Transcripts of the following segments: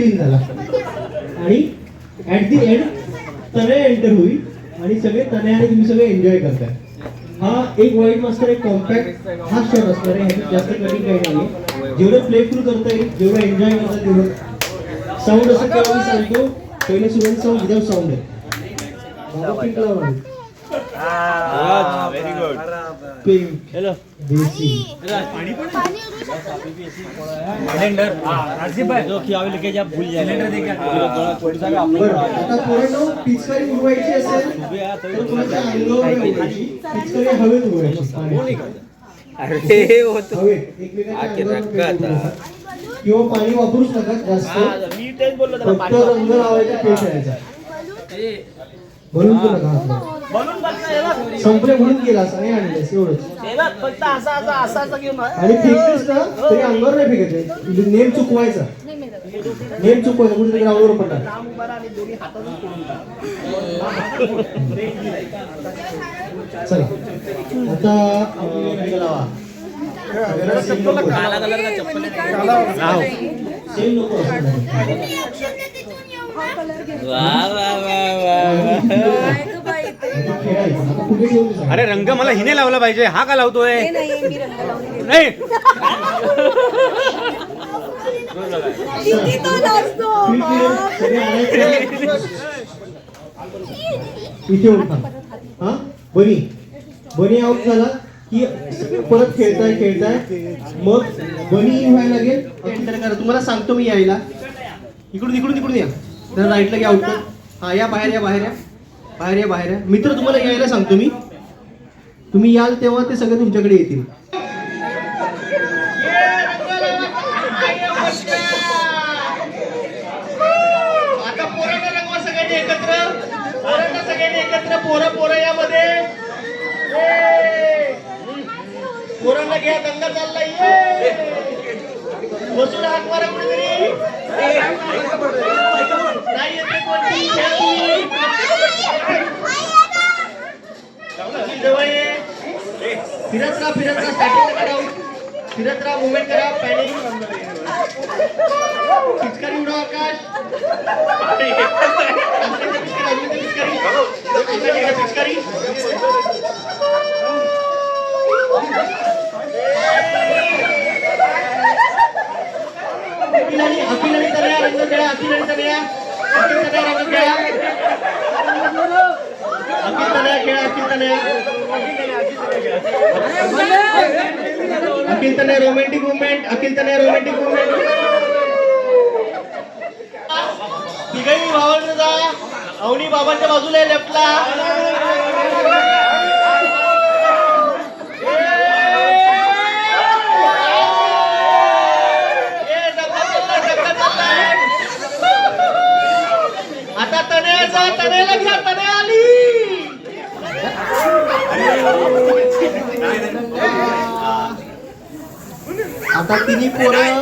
Clean झाला. आणि at the end Tanay enter होईल आणि सगळे तनयाने तुम्ही सगळे एन्जॉय करताय. हा एक वाईट मास्टर एक कॉम्पॅक्ट हा शॉट असणार आहे. ह्याच्यात जास्त कठीण काही नाही जेवढं प्लेफुल करता येईल जेवढं एन्जॉय करता तेवढं साऊंड असं केव्हा मी सांगतो. पहिले सुरुवात साऊंड विदाउट साऊंड आहे. पिंक. लावा व्हेरी गुड पिंक देसी बरं आता पोरांनो पिचकारी उडवायची असेल तर कोणाच्या अंगावर उडवायची पिचकारी हवेत उडवायची. पाण्याची. अरे होतो. हवेत एकमेकांच्या आखे अंगावर आता. उडवायची. किंवा पाणी वापरूच नका जास्त. मी तेच बोललो फक्त रंग लावायचा खेळ खेळायचा भरून तू नका हात म्हणून संपले म्हणून गेलास आणि आणलेस एवढंच. फक्त असा असा असा असा घेऊन आणि फेकतेस ना तरी अंगावर नाही फेकायचे नेम चुकवायचा. नेम चुकवायचा कुठेतरी ग्राउंडवर पडला. राम उभा राहा आणि दोन्ही हातातून पडून चला. आता अं, हे लावा सगळ्यांना same नको. काला कलरचा चप्पल Same नको असं. वा अरे रंग मला हिने लावला पाहिजे. हा का लावतोय? नाही. इथे उठा हा? बनी. बनी आउट झाला की परत खेळताय खेळताय. मग बनी व्हायला लागेल. करा. तुम्हाला सांगतो मी यायला. इकडून इकडून इकडून या. तर राईटला घ्या आउट हा या बाहेर या बाहेर या. बाहेर या बाहेर या. मित्र तुम्हाला यायला सांगतो मी. तुम्ही याल तेव्हा ते सगळे तुमच्याकडे येतील. एकत्र. पोरांना सगळ्यांनी एकत्र. पोरं पोरं यामध्ये. ये. पोरांना घ्या दंगा चाललाय. ये. बसून हात मारा कुठेतरी. फिरत राहा फिरत राहा स्टार्टिंग करा फिरत राहा मुवमेंट करा पॅनिक पिचकारी उडव आकाश पिचकारी अखिल आणि अखिल तनया रंग खेळा अखिल आणि तनया. अखिल तनया रोमॅन्टिक मुवमेंट अखिल तनया रोमॅन्टिक मुवमेंट तिघही भावांना जा. अवनी बाबांच्या बाजूला लेफ्टला ए, धक्का चाललाय, धक्का चाललाय. आता घ्या आली. तिन्ही पोरं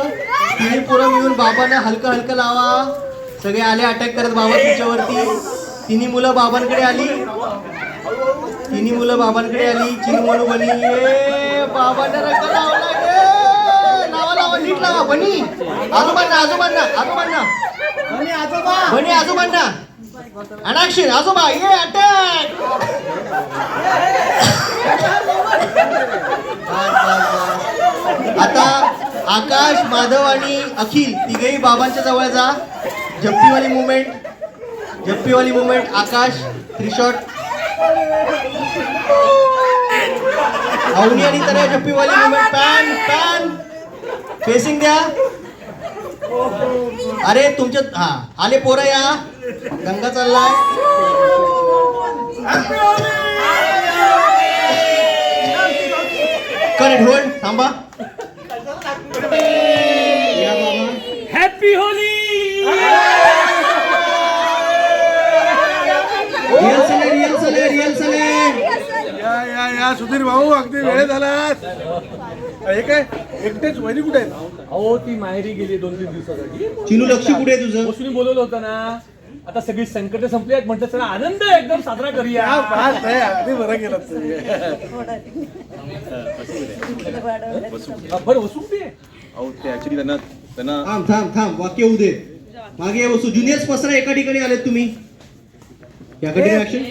तिन्ही पोरं मिळून बाबांना हलकं हलकं लावा. सगळे आले अटॅक करत बाबा तुमच्यावरती. तिन्ही मुलं बाबांकडे आली. तिन्ही मुलं बाबांकडे आली. चिनू मनू बनी. बाबांना रंग लावला गे लावा लावा नीट लावा. बनी. आजोबांना आजोबांना आजोबांना. बनी आजोबा. बनी आजोबांना. अनाक्षी आजोबा ये अटॅक! आता आकाश माधव आणि अखिल तिघेही बाबांच्या जवळ जा. जप्पीवाली movement जप्पीवाली movement Akash three shot Avani आणि तनया जप्पीवाली मुवमेंट पॅन पॅन फेसिंग द्या. अरे तुमच्या हा आले पोरं या. गंगा चाललाय. करेक्ट होल्ड थांबा. हॅपी होली रिअल सले रिअल सले रिअल सले या या या सुधीर भाऊ अगदी वेळ झाला हे काय एकटेच वहिनी कुठे आहेत? अहो ती माहेरी गेली दोन तीन दिवसासाठी. चिनू लक्ष कुठे आहे तुझं? वसुनी बोलवलं होतं ना. आता सगळी संकट संपली आहेत म्हटलं चला आनंद एकदम साजरा करूया. अगदी बरं गेलं बरं वसू कुठे आहे? अहो ते ऍक्च्युली त्यांना त्यांना थांब थांब थांब वाक्य होऊ दे. मागे या वस्तू ज्युनियर्स पसरा एका ठिकाणी आलेत तुम्ही. या ठिकाणी ऍक्शन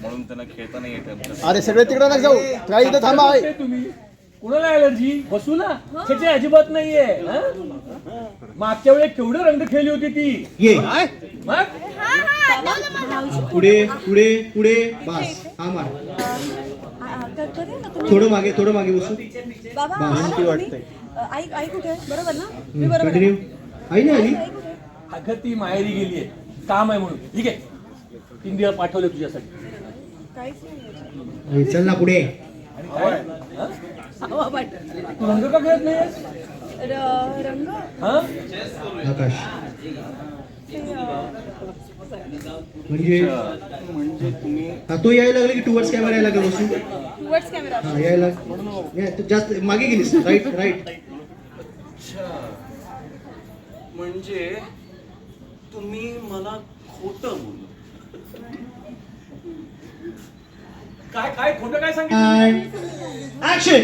म्हणून त्यांना खेळता नाही येत अरे सगळे तिकडे नका जाऊ. त्या इथं थांबा. तुम्ही? कुणाला अलर्जी बसू ना त्याची अजिबात नाहीये हं? मागच्या वेळी केवढे रंग खेळली होती ती? ये. मग? पुढे पुढे पुढे बस. हा मार. थोडं मागे थोडं मागे बसू. बाबा? वाटतंय? आई आई कुठे आहे? बरोबर ना? मी बरोबर आहे. कंटिन्यू ना? आई नाही आली. कुठे आहे? अगं ती माहेरी गेलीये. काम आहे म्हणून. ठीक आहे. तीन दिवस पाठवले तुझ्यासाठी. काहीच नाही आई, चल ना पुढे. हं? तू रंग का खेळत नाहीयेस? रंग हा आकाश. म्हणजे? म्हणजे तुम्ही हा तो यायला लागला की टुवर्ड्स कॅमेरा यायला लागला बसू towards camera. हा यायला तू जास्त मागे गेलीस. राईट राईट म्हणजे तुम्ही मला खोटं बोलू काय काय खोटं काय सांगितलं? ऍक्शन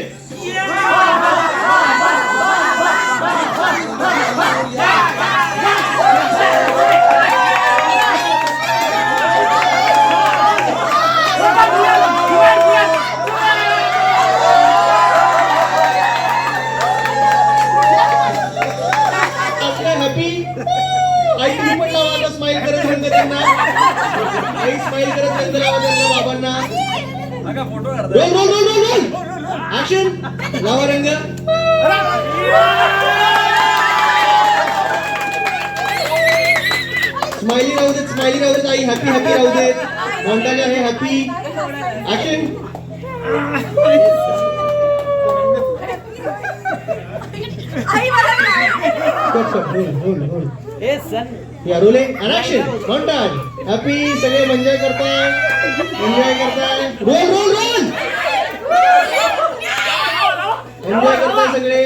आई स्माइल करत रंग लावा त्यांना बाबांना roll roll roll roll roll. Action लावा रंग. स्माइली राहू देत स्माइली राहू देत आई हॅपी हॅपी राहू देत. मोंटाज आहे हॅपी ऍक्शन आई मला. Cut cut roll roll roll या rolling and action montage happy सगळे एन्जॉय करताय एन्जॉय करताय रोल रोल रोल एन्जॉय करताय सगळे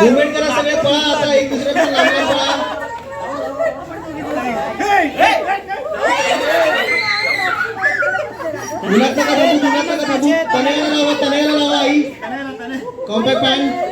मुवमेंट करा सगळे पळा आता एक दुसऱ्याकडे लांब लांब पळा उन्हात नका थांबू उन्हात नका थांबू तनयाला लावा तनयाला लावा आई कॉम्पॅक्ट पॅन